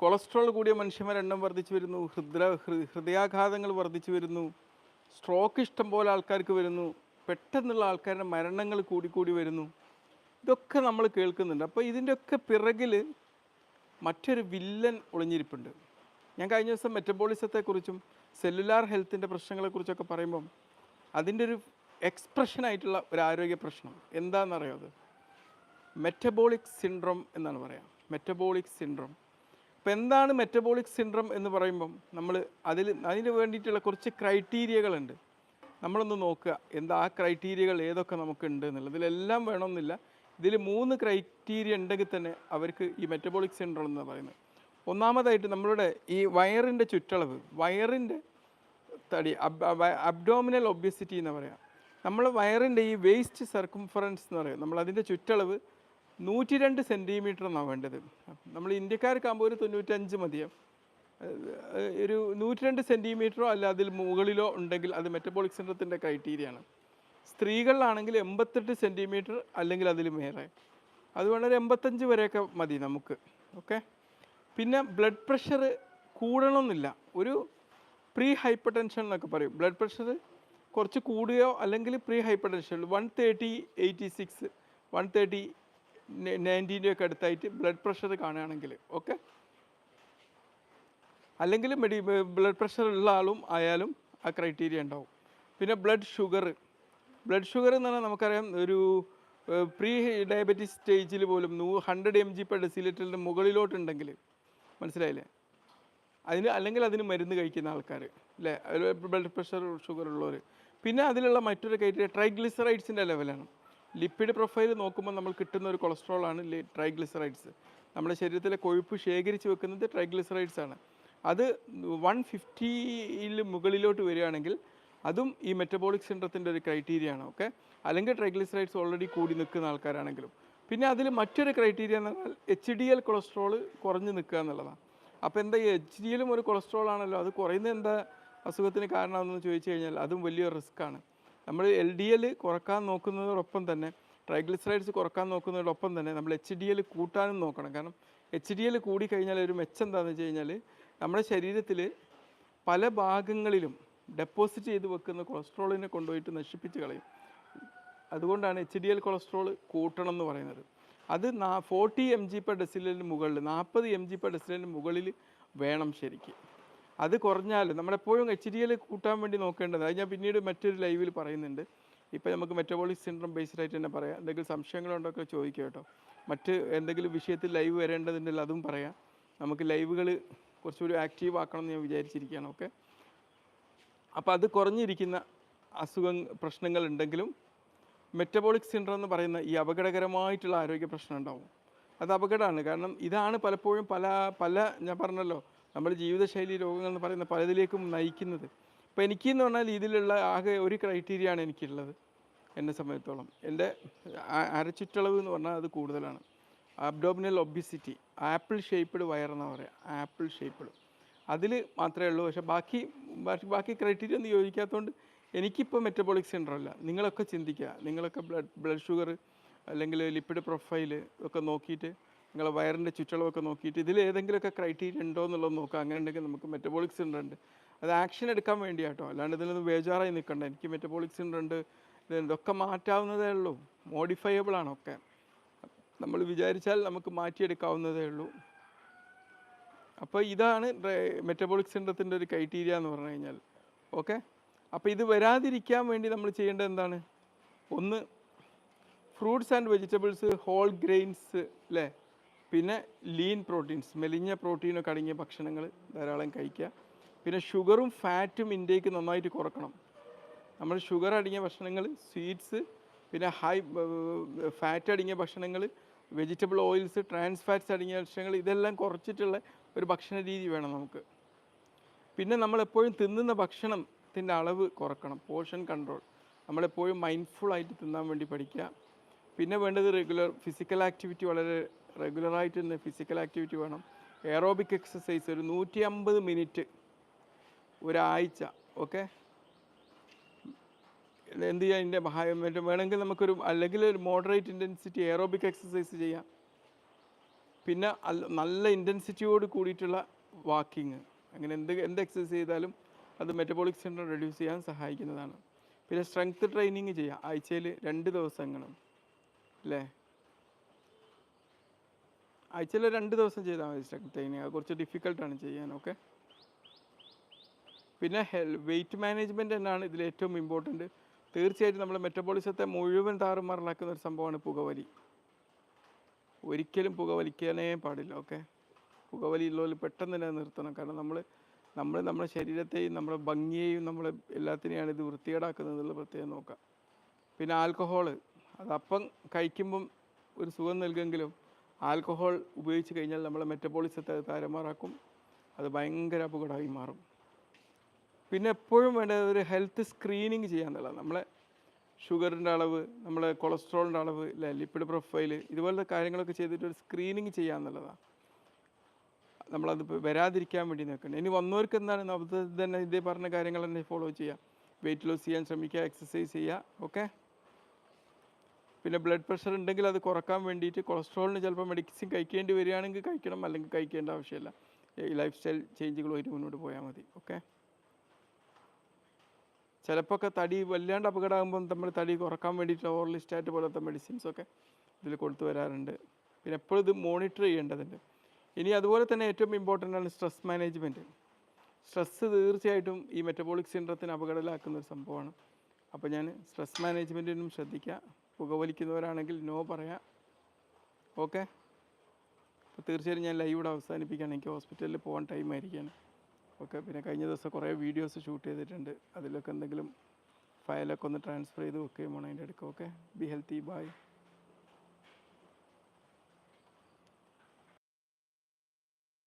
Cholesterol കൂടിയ മനുഷ്യന്മാരുടെ എണ്ണം വർദ്ധിച്ചു വരുന്നു. ഹൃദ്ര ഹൃദയാഘാതങ്ങൾ വർദ്ധിച്ചു വരുന്നു. സ്ട്രോക്ക് ഇഷ്ടം പോലെ ആൾക്കാർക്ക് വരുന്നു. പെട്ടെന്നുള്ള ആൾക്കാരുടെ മരണങ്ങൾ കൂടിക്കൂടി വരുന്നു. ഇതൊക്കെ നമ്മൾ കേൾക്കുന്നുണ്ട്. അപ്പോൾ ഇതിന്റെയൊക്കെ പിറകിൽ മറ്റൊരു വില്ലൻ ഒളിഞ്ഞിരിപ്പുണ്ട്. ഞാൻ കഴിഞ്ഞ ദിവസം മെറ്റബോളിസത്തെക്കുറിച്ചും സെല്ലുലാർ ഹെൽത്തിന്റെ പ്രശ്നങ്ങളെക്കുറിച്ചൊക്കെ പറയുമ്പം അതിന്റെ ഒരു എക്സ്പ്രഷനായിട്ടുള്ള ഒരു ആരോഗ്യ പ്രശ്നം. എന്താണെന്നറിയോ അത്? മെറ്റബോളിക് സിൻഡ്രോം എന്നാണ് പറയാം. Metabolic syndrome. അപ്പോൾ എന്താണ് മെറ്റബോളിക് സിൻഡ്രം എന്ന് പറയുമ്പം നമ്മൾ അതിൽ അതിന് വേണ്ടിയിട്ടുള്ള കുറച്ച് ക്രൈറ്റീരിയകളുണ്ട് നമ്മളൊന്ന് നോക്കുക എന്താ ആ ക്രൈറ്റീരിയകൾ ഏതൊക്കെ നമുക്കുണ്ട് എന്നുള്ളത് ഇതിലെല്ലാം വേണമെന്നില്ല. ഇതിൽ മൂന്ന് ക്രൈറ്റീരിയ ഉണ്ടെങ്കിൽ തന്നെ അവർക്ക് ഈ മെറ്റബോളിക് സിൻഡ്രം എന്ന് പറയുന്നത്. ഒന്നാമതായിട്ട് നമ്മളുടെ ഈ വയറിന്റെ ചുറ്റളവ് വയറിന്റെ തടി അബ്ഡോമിനൽ ഒബ്യസിറ്റി എന്ന് പറയാം. നമ്മൾ വയറിന്റെ ഈ വേസ്റ്റ് സർക്കംഫറൻസ് എന്ന് പറയും. നമ്മൾ അതിന്റെ ചുറ്റളവ് നൂറ്റി രണ്ട് സെന്റിമീറ്റർ എന്നാണ് വേണ്ടത് നമ്മൾ ഇന്ത്യക്കാർക്കാകുമ്പോൾ ഒരു തൊണ്ണൂറ്റഞ്ച് മതിയാവും ഒരു നൂറ്റി രണ്ട് സെന്റിമീറ്ററോ അല്ല അതിൽ മുകളിലോ ഉണ്ടെങ്കിൽ അത് മെറ്റബോളിക് സിൻഡ്രത്തിന്റെ ക്രൈറ്റീരിയ ആണ്. സ്ത്രീകളിലാണെങ്കിൽ എൺപത്തെട്ട് സെന്റിമീറ്റർ അല്ലെങ്കിൽ അതിൽ മേറെ അത് വളരെ എൺപത്തഞ്ച് വരെയൊക്കെ മതി നമുക്ക്. ഓക്കെ പിന്നെ ബ്ലഡ് പ്രഷർ കൂടണമെന്നില്ല ഒരു പ്രീ ഹൈപ്പർ ടെൻഷൻ എന്നൊക്കെ പറയും. ബ്ലഡ് പ്രഷർ കുറച്ച് കൂടുകയോ അല്ലെങ്കിൽ pre hypertension one thirty eighty six one thirty നയന്റീന്റെ ഒക്കെ അടുത്തായിട്ട് ബ്ലഡ് പ്രഷർ കാണുകയാണെങ്കിൽ ഓക്കെ? അല്ലെങ്കിൽ മെഡി ബ്ലഡ് പ്രഷർ ഉള്ള ആളും ആയാലും ആ ക്രൈറ്റീരിയ ഉണ്ടാവും. പിന്നെ ബ്ലഡ് ഷുഗർ. ബ്ലഡ് ഷുഗർ എന്ന് പറഞ്ഞാൽ നമുക്കറിയാം ഒരു പ്രീ ഡയബറ്റിസ് സ്റ്റേജിൽ പോലും നൂ ഹൺഡ്രഡ് എം ജി പെർ ഡെസിലിറ്ററിന്റെ മുകളിലോട്ടുണ്ടെങ്കിൽ മനസ്സിലായില്ലേ? അതിന് അല്ലെങ്കിൽ അതിന് മരുന്ന് കഴിക്കുന്ന ആൾക്കാർ അല്ലേ? ബ്ലഡ് പ്രഷർ ഷുഗർ ഉള്ളവർ. പിന്നെ അതിലുള്ള മറ്റൊരു ക്രൈറ്റീരിയ ട്രൈഗ്ലിസറൈഡ്സിന്റെ ലെവലാണ്. ലിപ്പിഡ് പ്രൊഫൈൽ നോക്കുമ്പോൾ നമ്മൾ കിട്ടുന്ന ഒരു കൊളസ്ട്രോൾ ആണ് ട്രൈഗ്ലിസറൈഡ്സ് നമ്മുടെ ശരീരത്തിലെ കൊഴുപ്പ് ശേഖരിച്ച് വെക്കുന്നത് ട്രൈഗ്ലിസറൈഡ്സ് ആണ്. അത് വൺ ഫിഫ്റ്റിയിൽ മുകളിലോട്ട് വരികയാണെങ്കിൽ അതും ഈ മെറ്റബോളിക് സിൻഡ്രത്തിന്റെ ഒരു ക്രൈറ്റീരിയ ആണ് ഓക്കെ അല്ലെങ്കിൽ ട്രൈഗ്ലിസറൈഡ്സ് ഓൾറെഡി കൂടി നിൽക്കുന്ന ആൾക്കാരാണെങ്കിലും. പിന്നെ അതിൽ മറ്റൊരു ക്രൈറ്റീരിയ എന്ന് പറഞ്ഞാൽ എച്ച് ഡി എൽ കൊളസ്ട്രോൾ കുറഞ്ഞു നിൽക്കുക എന്നുള്ളതാണ്. അപ്പോൾ എന്താ ഈ എച്ച് ഡി എല്ലും ഒരു കൊളസ്ട്രോൾ ആണല്ലോ അത് കുറയുന്നത് എന്താ അസുഖത്തിന് കാരണമെന്ന് ചോദിച്ചു കഴിഞ്ഞാൽ അതും വലിയൊരു റിസ്ക്കാണ് നമ്മൾ എൽ ഡി എൽ കുറയ്ക്കാൻ നോക്കുന്നതോടൊപ്പം തന്നെ ട്രൈഗ്ലിസറൈഡ്സ് കുറയ്ക്കാൻ നോക്കുന്നതോടൊപ്പം തന്നെ നമ്മൾ എച്ച് ഡി എൽ കൂട്ടാനും നോക്കണം. കാരണം എച്ച് ഡി എൽ കൂടിക്കഴിഞ്ഞാൽ ഒരു മെച്ചം എന്താണെന്ന് വെച്ച് കഴിഞ്ഞാൽ നമ്മുടെ ശരീരത്തിൽ പല ഭാഗങ്ങളിലും ഡെപ്പോസിറ്റ് ചെയ്ത് വെക്കുന്ന കൊളസ്ട്രോളിനെ കൊണ്ടുപോയിട്ട് നശിപ്പിച്ച് കളയും. അതുകൊണ്ടാണ് എച്ച് ഡി എൽ കൊളസ്ട്രോൾ കൂട്ടണം എന്ന് പറയുന്നത്. അത് നാ ഫോർട്ടി എം ജി പെർ ഡെസിലിന് മുകളിൽ നാൽപ്പത് എം ജി പെർ ഡെസിലിന് മുകളിൽ വേണം ശരിക്ക്. അത് കുറഞ്ഞാൽ നമ്മളെപ്പോഴും എച്ച് ഡി എൽ കൂട്ടാൻ വേണ്ടി നോക്കേണ്ടത്. അത് ഞാൻ പിന്നീട് മറ്റൊരു ലൈവിൽ പറയുന്നുണ്ട്. ഇപ്പോൾ നമുക്ക് മെറ്റബോളിക് സിൻഡ്രം ബേസ്ഡ് ആയിട്ട് തന്നെ പറയാം. എന്തെങ്കിലും സംശയങ്ങളുണ്ടൊക്കെ ചോദിക്കുക കേട്ടോ. മറ്റ് എന്തെങ്കിലും വിഷയത്തിൽ ലൈവ് വരേണ്ടതുണ്ടെങ്കിൽ അതും പറയാം. നമുക്ക് ലൈവുകൾ കുറച്ചുകൂടി ആക്റ്റീവ് ആക്കണം എന്ന് ഞാൻ വിചാരിച്ചിരിക്കുകയാണ്. ഓക്കെ അപ്പോൾ അത് കുറഞ്ഞിരിക്കുന്ന അസുഖങ്ങൾ പ്രശ്നങ്ങൾ ഉണ്ടെങ്കിലും മെറ്റബോളിക് സിൻഡ്രം എന്ന് പറയുന്ന ഈ അപകടകരമായിട്ടുള്ള ആരോഗ്യ പ്രശ്നം ഉണ്ടാവും. അത് അപകടമാണ്. കാരണം ഇതാണ് പലപ്പോഴും പല പല ഞാൻ പറഞ്ഞല്ലോ നമ്മുടെ ജീവിതശൈലി രോഗങ്ങൾ എന്ന് പറയുന്ന പലതിലേക്കും നയിക്കുന്നത്. ഇപ്പോൾ എനിക്കെന്ന് പറഞ്ഞാൽ ഇതിലുള്ള ആകെ ഒരു ക്രൈറ്റീരിയ ആണ് എനിക്കുള്ളത് എന്നെ സംബന്ധിച്ചോളം. എന്റെ അരച്ചുറ്റളവ് എന്ന് പറഞ്ഞാൽ അത് കൂടുതലാണ്. അബ്ഡോമിനൽ ഒബിസിറ്റി ആപ്പിൾ ഷേപ്പ്ഡ് വയറെന്ന് പറയാം. ആപ്പിൾ ഷേപ്പ്ഡ് അതിൽ മാത്രമേ ഉള്ളൂ. പക്ഷേ ബാക്കി ബാക്കി ക്രൈറ്റീരിയ ഒന്നും യോജിക്കാത്തതുകൊണ്ട് എനിക്കിപ്പോൾ മെറ്റബോളിക് സിൻഡ്രം അല്ല. നിങ്ങളൊക്കെ ചിന്തിക്കുക. നിങ്ങളൊക്കെ ബ്ലഡ് ബ്ലഡ് ഷുഗർ അല്ലെങ്കിൽ ലിപ്പിഡ് പ്രൊഫൈൽ ഒക്കെ നോക്കിയിട്ട് നിങ്ങളെ വയറിന്റെ ചുറ്റളവൊക്കെ നോക്കിയിട്ട് ഇതിൽ ഏതെങ്കിലുമൊക്കെ ക്രൈറ്റീരിയ ഉണ്ടോ എന്നുള്ളത് നോക്കുക. അങ്ങനെ ഉണ്ടെങ്കിൽ നമുക്ക് മെറ്റബോളിക് സിൻഡ്രം ഉണ്ട്. അത് ആക്ഷൻ എടുക്കാൻ വേണ്ടിയാട്ടോ. അല്ലാണ്ട് ഇതിലൊന്നും ബേജാറായി നിൽക്കണ്ട. എനിക്ക് മെറ്റബോളിക് സിൻഡ്രം ഉണ്ട്. ഇത് ഇതൊക്കെ മാറ്റാവുന്നതേ ഉള്ളൂ. മോഡിഫയബിൾ ആണ് ഒക്കെ. നമ്മൾ വിചാരിച്ചാൽ നമുക്ക് മാറ്റിയെടുക്കാവുന്നതേ ഉള്ളൂ. അപ്പോൾ ഇതാണ് മെറ്റബോളിക് സിൻഡ്രത്തിന്റെ ഒരു ക്രൈറ്റീരിയ എന്ന് പറഞ്ഞു കഴിഞ്ഞാൽ. ഓക്കെ? അപ്പോൾ ഇത് വരാതിരിക്കാൻ വേണ്ടി നമ്മൾ ചെയ്യേണ്ടത് എന്താണ്? ഒന്ന് fruits and vegetables whole grains അല്ലേ പിന്നെ ലീൻ പ്രോട്ടീൻസ് മെലിഞ്ഞ പ്രോട്ടീനൊക്കെ അടങ്ങിയ ഭക്ഷണങ്ങൾ ധാരാളം കഴിക്കുക. പിന്നെ ഷുഗറും ഫാറ്റും ഇൻടേക്ക് നന്നായിട്ട് കുറക്കണം. നമ്മൾ ഷുഗർ അടങ്ങിയ ഭക്ഷണങ്ങൾ സ്വീറ്റ്സ് പിന്നെ ഹൈ ഫാറ്റ് അടങ്ങിയ ഭക്ഷണങ്ങൾ വെജിറ്റബിൾ ഓയിൽസ് ട്രാൻസ് ഫാറ്റ്സ് അടങ്ങിയ ഭക്ഷണങ്ങൾ ഇതെല്ലാം കുറച്ചിട്ടുള്ള ഒരു ഭക്ഷണ രീതി വേണം നമുക്ക്. പിന്നെ നമ്മളെപ്പോഴും തിന്നുന്ന ഭക്ഷണത്തിന്റെ അളവ് കുറക്കണം പോർഷൻ കൺട്രോൾ നമ്മളെപ്പോഴും മൈൻഡ്ഫുൾ ആയിട്ട് തിന്നാൻ വേണ്ടി പഠിക്കുക. പിന്നെ വേണ്ടത് റെഗുലർ ഫിസിക്കൽ ആക്ടിവിറ്റി വളരെ റെഗുലറായിട്ട് തന്നെ ഫിസിക്കൽ ആക്ടിവിറ്റി വേണം. എയറോബിക് എക്സസൈസ് ഒരു നൂറ്റി അമ്പത് മിനിറ്റ് ഒരാഴ്ച ഓക്കെ എന്ത് ചെയ്യാം? അതിന്റെ മറ്റേ വേണമെങ്കിൽ നമുക്കൊരു അല്ലെങ്കിൽ ഒരു മോഡറേറ്റ് ഇന്റൻസിറ്റി എയറോബിക് എക്സസൈസ് ചെയ്യാം. പിന്നെ നല്ല ഇന്റൻസിറ്റിയോട് കൂടിയിട്ടുള്ള വാക്കിങ് അങ്ങനെ എന്ത് എന്ത് എക്സസൈസ് ചെയ്താലും അത് മെറ്റബോളിക് സിൻഡ്രോം റെഡ്യൂസ് ചെയ്യാൻ സഹായിക്കുന്നതാണ്. പിന്നെ സ്ട്രെങ്ത് ട്രെയിനിങ് ചെയ്യാം. ആഴ്ചയിൽ രണ്ട് ദിവസങ്ങളും അല്ലേ? ആഴ്ചയിൽ രണ്ട് ദിവസം ചെയ്താൽ മതി സ്ട്രെങ്ത് ട്രെയിനിങ് കുറച്ച് ഡിഫിക്കൽട്ടാണ് ചെയ്യാൻ ഓക്കെ പിന്നെ ഹെൽ വെയിറ്റ് മാനേജ്മെന്റ് എന്നാണ് ഇതിൽ ഏറ്റവും ഇമ്പോർട്ടന്റ് തീർച്ചയായിട്ടും നമ്മൾ മെറ്റബോളിസത്തെ മുഴുവൻ താറുമാറിലാക്കുന്ന ഒരു സംഭവമാണ് പുകവലി. ഒരിക്കലും പുകവലിക്കാനേ പാടില്ല ഓക്കെ പുകവലി ഉള്ളവർ പെട്ടെന്ന് തന്നെ നിർത്തണം. കാരണം നമ്മൾ നമ്മൾ നമ്മുടെ ശരീരത്തെയും നമ്മുടെ ഭംഗിയെയും നമ്മൾ എല്ലാത്തിനെയാണ് ഇത് വൃത്തികേടാക്കുന്നത് എന്നുള്ള പ്രത്യേകം നോക്കാം. പിന്നെ ആൽക്കഹോൾ അതപ്പം കഴിക്കുമ്പം ഒരു സുഖം നൽകുമെങ്കിലും ആൽക്കഹോൾ ഉപയോഗിച്ച് കഴിഞ്ഞാൽ നമ്മളെ മെറ്റബോളിസത്തെ താരമാറാക്കും. അത് ഭയങ്കര അപകടമായി മാറും. പിന്നെ എപ്പോഴും വേണ്ടത് ഒരു ഹെൽത്ത് സ്ക്രീനിങ് ചെയ്യാന്നുള്ളതാണ് നമ്മളെ ഷുഗറിന്റെ അളവ് നമ്മളെ കൊളസ്ട്രോളിന്റെ അളവ് അല്ലെ ലിപ്പിഡ് പ്രൊഫൈൽ ഇതുപോലത്തെ കാര്യങ്ങളൊക്കെ ചെയ്തിട്ട് ഒരു സ്ക്രീനിങ് ചെയ്യാന്നുള്ളതാണ് നമ്മളത് ഇപ്പൊ വരാതിരിക്കാൻ വേണ്ടി നോക്കണം ഇനി വന്നവർക്ക് എന്താണ്? അത് തന്നെ ഇതേ പറഞ്ഞ കാര്യങ്ങൾ തന്നെ ഫോളോ ചെയ്യുക. വെയിറ്റ് ലോസ് ചെയ്യാൻ ശ്രമിക്കുക എക്സസൈസ് ചെയ്യുക ഓക്കെ? പിന്നെ ബ്ലഡ് പ്രഷർ ഉണ്ടെങ്കിൽ അത് കുറയ്ക്കാൻ വേണ്ടിയിട്ട് കൊളസ്ട്രോളിന് ചിലപ്പോൾ മെഡിസിൻ കഴിക്കേണ്ടി വരികയാണെങ്കിൽ കഴിക്കണം അല്ലെങ്കിൽ കഴിക്കേണ്ട ആവശ്യമില്ല. ഈ ലൈഫ് സ്റ്റൈൽ ചേഞ്ചുകളുമായിട്ട് മുന്നോട്ട് പോയാൽ മതി ഓക്കെ ചിലപ്പോൾ ഒക്കെ തടി വല്ലാണ്ട് അപകടമാകുമ്പം നമ്മൾ തടി കുറയ്ക്കാൻ വേണ്ടിയിട്ട് ഓറൽ സ്റ്റാറ്റ് പോലത്തെ മെഡിസിൻസ് ഒക്കെ ഇതിൽ കൊടുത്തു വരാറുണ്ട്. പിന്നെ എപ്പോഴും ഇത് മോണിറ്റർ ചെയ്യേണ്ടതുണ്ട്. ഇനി അതുപോലെ തന്നെ ഏറ്റവും ഇമ്പോർട്ടന്റ് ആണ് സ്ട്രെസ് മാനേജ്മെന്റ് സ്ട്രെസ്സ് തീർച്ചയായിട്ടും ഈ മെറ്റബോളിക് സിൻഡ്രത്തിന് അപകടത്തിലാക്കുന്ന ഒരു സംഭവമാണ്. അപ്പോൾ ഞാൻ സ്ട്രെസ് മാനേജ്മെന്റിനും ശ്രദ്ധിക്കുക. പുകവലിക്കുന്നവരാണെങ്കിൽ നോ പറയാം. ഓക്കെ? അപ്പോൾ തീർച്ചയായും ഞാൻ ലൈവ് ഇവിടെ അവസാനിപ്പിക്കുകയാണ്. എനിക്ക് ഹോസ്പിറ്റലിൽ പോകാൻ ടൈം ആയിരിക്കുകയാണ്. ഓക്കെ? പിന്നെ കഴിഞ്ഞ ദിവസം കുറേ വീഡിയോസ് ഷൂട്ട് ചെയ്തിട്ടുണ്ട്. അതിലൊക്കെ എന്തെങ്കിലും ഫയലൊക്കെ ഒന്ന് ട്രാൻസ്ഫർ ചെയ്ത് വെക്കുകയും വേണം അതിന്റെ അടുക്ക് ഓക്കെ? Be healthy by